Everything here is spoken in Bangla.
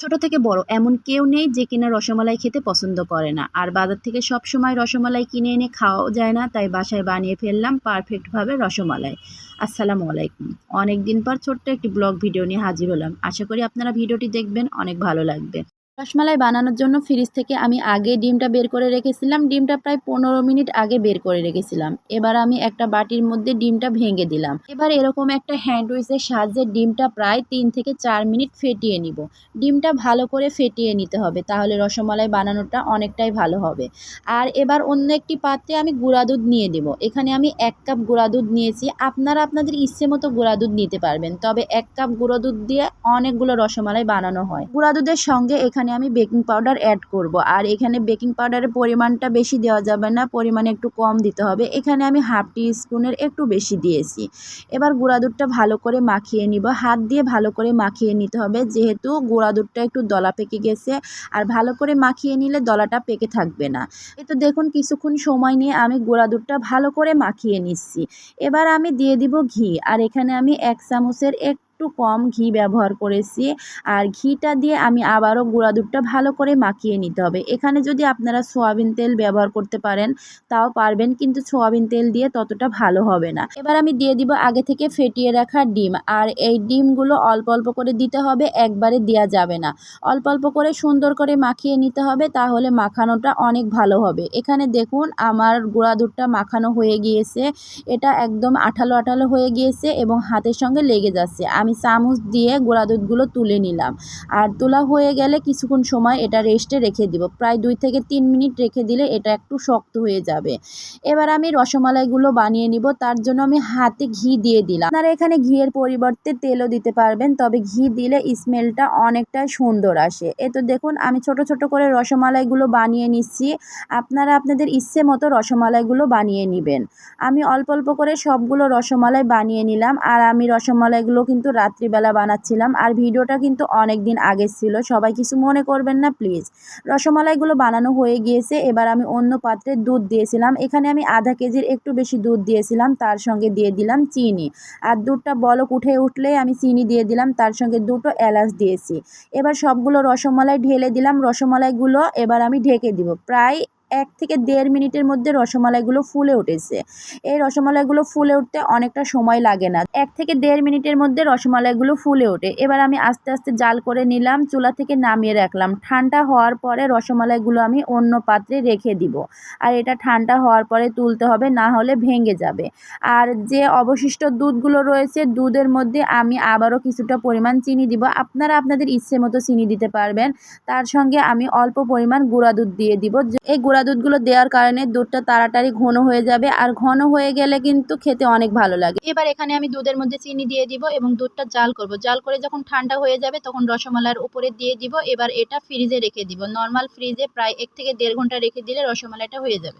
ছোট থেকে বড়, এমন কেউ নেই যে কিনা রসমালাই খেতে পছন্দ করে না। আর বাজার থেকে সব সময় রসমালাই কিনে এনে খাওয়াও যায় না, তাই বাসায় বানিয়ে ফেললাম পারফেক্টভাবে রসমালাই। আসসালামু আলাইকুম। অনেক দিন পর ছোট্ট একটি ব্লগ ভিডিও নিয়ে হাজির হলাম। আশা করি আপনারা ভিডিওটি দেখবেন, অনেক ভালো লাগবে। রসমালাই বানানোর জন্য ফ্রিজ থেকে আমি আগে ডিমটা বের করে রেখেছিলাম। ডিমটা প্রায় পনেরো মিনিট আগে বের করে রেখেছিলাম। এবার আমি একটা বাটির মধ্যে ডিমটা ভেঙে দিলাম। এবার এরকম একটা হ্যান্ড উইচের সাহায্যে ডিমটা প্রায় তিন থেকে চার মিনিট ফেটিয়ে নিব। ডিমটা ভালো করে ফেটিয়ে নিতে হবে, তাহলে রসমালাই বানানোটা অনেকটাই ভালো হবে। আর এবার অন্য একটি পাত্রে আমি গুঁড়া দুধ নিয়ে দেব এখানে আমি এক কাপ গুঁড়া দুধ নিয়েছি। আপনারা আপনাদের ইচ্ছে মতো গুঁড়া দুধ নিতে পারবেন, তবে এক কাপ গুঁড়ো দুধ দিয়ে অনেকগুলো রসমালাই বানানো হয়। গুঁড়া দুধের সঙ্গে এখানে আমি বেকিং পাউডার অ্যাড করব। আর এখানে বেকিং পাউডারের পরিমাণটা বেশি দেওয়া যাবে না, পরিমাণে একটু কম দিতে হবে। এখানে আমি হাফ টি স্পুনের একটু বেশি দিয়েছি। এবার গুঁড়া দুধটা ভালো করে মাখিয়ে নিব। হাত দিয়ে ভালো করে মাখিয়ে নিতে হবে, যেহেতু গুঁড়া দুধটা একটু দলা পেকে গেছে। আর ভালো করে মাখিয়ে নিলে দলাটা পেকে থাকবে না। এ তো দেখুন কিছুক্ষণ সময় নিয়ে আমি গুঁড়া দুধটা ভালো করে মাখিয়ে নিচ্ছি। এবার আমি দিয়ে দিব ঘি। আর এখানে আমি এক চামচের একটু কম ঘি ব্যবহার করেছি। আর ঘিটা দিয়ে আমি আবারও গুঁড়া দুধটা ভালো করে মাখিয়ে নিতে হবে। এখানে যদি আপনারা সোয়াবিন তেল ব্যবহার করতে পারেন, তাও পারবেন, কিন্তু সোয়াবিন তেল দিয়ে ততটা ভালো হবে না। এবার আমি দিয়ে দিব আগে থেকে ফেটিয়ে রাখা ডিম। আর এই ডিমগুলো অল্প অল্প করে দিতে হবে, একবারে দেওয়া যাবে না। অল্প অল্প করে সুন্দর করে মাখিয়ে নিতে হবে, তাহলে মাখানোটা অনেক ভালো হবে। এখানে দেখুন, আমার গুঁড়া দুধটা মাখানো হয়ে গিয়েছে। এটা একদম আঠালো আঠালো হয়ে গিয়েছে এবং হাতের সঙ্গে লেগে যাচ্ছে। আমি চামচ দিয়ে গোড়া দুধগুলো তুলে নিলাম। আর তোলা হয়ে গেলে কিছুক্ষণ সময় এটা রেস্টে রেখে দিব। প্রায় দুই থেকে তিন মিনিট রেখে দিলে এটা একটু শক্ত হয়ে যাবে। এবার আমি রসমালাইগুলো বানিয়ে নিব। তার জন্য আমি হাতে ঘি দিয়ে দিলাম। আপনারা এখানে ঘিয়ের পরিবর্তে তেলও দিতে পারবেন। তবে ঘি দিলে স্মেলটা অনেকটাই সুন্দর আসে। এ তো দেখুন, আমি ছোট ছোট করে রসমালাইগুলো বানিয়ে নিচ্ছি। আপনারা আপনাদের ইচ্ছে মতো রসমালাইগুলো বানিয়ে নেবেন। আমি অল্প অল্প করে সবগুলো রসমালাই বানিয়ে নিলাম। আর আমি রসমালাইগুলো কিন্তু রাত্রিবেলা বানাচ্ছিলাম আর ভিডিওটা কিন্তু অনেক দিন আগে ছিল। সবাই কিছু মনে করবেন না, প্লিজ। রসমালাইগুলো বানানো হয়ে গিয়েছে, এবার আমি অন্য পাত্রে দুধ দিয়েছিলাম। এখানে আমি আধা কেজির একটু বেশি দুধ দিয়েছিলাম, তার সঙ্গে দিয়ে দিলাম চিনি। আর দুধটা বলক উঠে উঠলেই আমি চিনি দিয়ে দিলাম, তার সঙ্গে দুটো এলাচ দিয়েছি। এবার সবগুলো রসমালাই ঢেলে দিলাম। রসমালাইগুলো এবার আমি ঢেকে দিব। প্রায় এক থেকে দেড় মিনিটের মধ্যে রসমালাইগুলো ফুলে উঠেছে। এই রসমালাইগুলো ফুলে উঠতে অনেকটা সময় লাগে না। এক থেকে দেড় মিনিটের মধ্যে রসমালাইগুলো ফুলে ওঠে। এবার আমি আস্তে আস্তে জাল করে নিলাম, চুলা থেকে নামিয়ে রাখলাম। ঠান্ডা হওয়ার পরে রসমালাইগুলো আমি অন্য পাত্রে রেখে দিব। আর এটা ঠান্ডা হওয়ার পরে তুলতে হবে, না হলে ভেঙে যাবে। আর যে অবশিষ্ট দুধগুলো রয়েছে, দুধের মধ্যে আমি আবারও কিছুটা পরিমাণ চিনি দিব। আপনারা আপনাদের ইচ্ছে মতো চিনি দিতে পারবেন। তার সঙ্গে আমি অল্প পরিমাণ গুঁড়া দুধ দিয়ে দিব। এই গুঁড়া দুধগুলো দেওয়ার কারণে দুধটা তাড়াতাড়ি ঘন হয়ে যাবে আর ঘন হয়ে গেলে কিন্তু খেতে অনেক ভালো লাগে। এবার এখানে আমি দুধের মধ্যে চিনি দিয়ে দিব এবং দুধটা জাল করব। জাল করে যখন ঠান্ডা হয়ে যাবে তখন রসমালার উপরে দিয়ে দিব। এবার এটা ফ্রিজে রেখে দিব। নর্মাল ফ্রিজে প্রায় এক থেকে দেড় ঘণ্টা রেখে দিলে রসমালাইটা হয়ে যাবে।